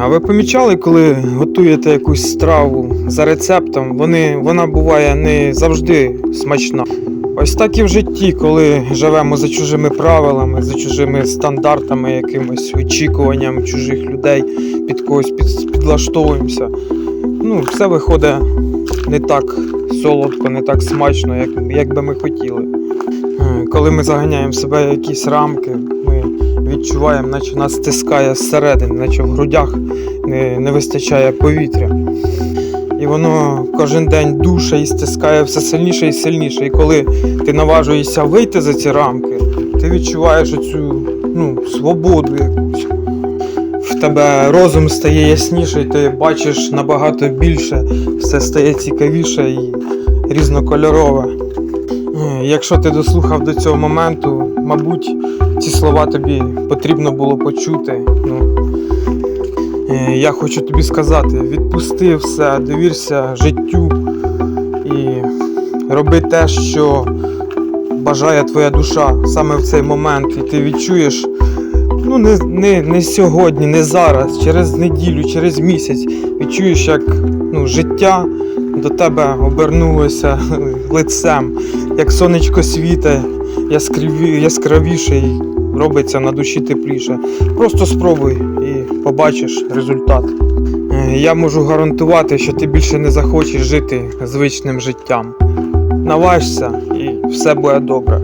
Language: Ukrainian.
А ви помічали, коли готуєте якусь страву за рецептом, вони, вона буває не завжди смачна. Ось так і в житті, коли живемо за чужими правилами, за чужими стандартами, якимось очікуванням чужих людей, під когось під, підлаштовуємося. Ну, все виходить не так солодко, не так смачно, як, як би ми хотіли. Е, Коли ми заганяємо себе в якісь рамки, ми відчуваємо, наче нас стискає зсередини, наче в грудях не, не вистачає повітря. І воно кожен день душе і стискає все сильніше і сильніше. І коли ти наважуєшся вийти за ці рамки, ти відчуваєш оцю ну, свободу якусь. В тебе розум стає ясніше, і ти бачиш набагато більше, все стає цікавіше і різнокольорове. Е, Якщо ти дослухав до цього моменту, мабуть, ці слова тобі потрібно було почути. Ну, е, я хочу тобі сказати: відпусти все, довірся життю і роби те, що бажає твоя душа саме в цей момент. І ти відчуєш, ну не, не, не сьогодні, не зараз, через неділю, через місяць відчуєш, як ну, життя до тебе обернулося лицем, як сонечко світе, яскраві, яскравіше робиться на душі тепліше. Просто спробуй і побачиш результат. Е, Я можу гарантувати, що ти більше не захочеш жити звичним життям. Наважся і все буде добре.